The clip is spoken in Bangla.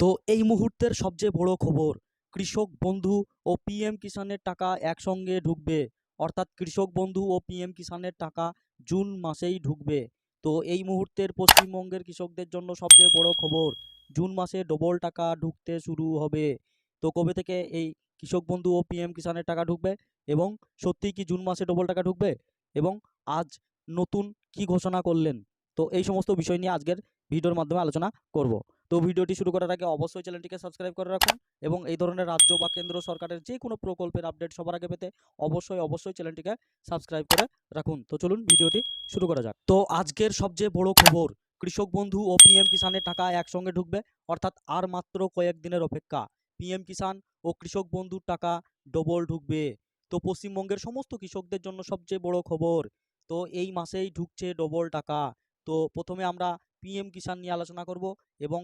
তো এই মুহূর্তের সবচেয়ে বড় খবর, কৃষক বন্ধু ও পিএম কিষাণের টাকা একসঙ্গে ঢুকবে। অর্থাৎ কৃষক বন্ধু ও পিএম কিষাণের টাকা জুন মাসেই ঢুকবে। তো এই মুহূর্তের পশ্চিমবঙ্গের কৃষকদের জন্য সবচেয়ে বড় খবর, জুন মাসে ডবল টাকা ঢুকতে শুরু হবে। তো কবে থেকে এই কৃষক বন্ধু ও পিএম কিষাণের টাকা ঢুকবে এবং সত্যিই কি জুন মাসে ডবল টাকা ঢুকবে এবং আজ নতুন কি ঘোষণা করলেন? তো এই সমস্ত বিষয় নিয়ে আজকের ভিডিওর মাধ্যমে আলোচনা করব। তো ভিডিওটি শুরু করার আগে অবশ্যই চ্যানেলটিকে সাবস্ক্রাইব করে রাখুন এবং এই ধরনের রাজ্য বা কেন্দ্র সরকারের যে কোনো প্রকল্পের আপডেট সবার আগে পেতে অবশ্যই অবশ্যই চ্যানেলটিকে সাবস্ক্রাইব করে রাখুন। তো চলুন ভিডিওটি শুরু করা যাক। তো আজকের সবচেয়ে বড় খবর, কৃষক বন্ধু ও পিএম কিষাণের টাকা একসঙ্গে ঢুকবে, অর্থাৎ আর মাত্র কয়েক দিনের অপেক্ষা। পিএম কিষাণ ও কৃষক বন্ধুর টাকা ডবল ঢুকবে। তো পশ্চিমবঙ্গের সমস্ত কৃষকদের জন্য সবচেয়ে বড় খবর, তো এই মাসেই ঢুকছে ডবল টাকা। তো প্রথমে আমরা পিএম কিষাণ নিয়ে আলোচনা করব এবং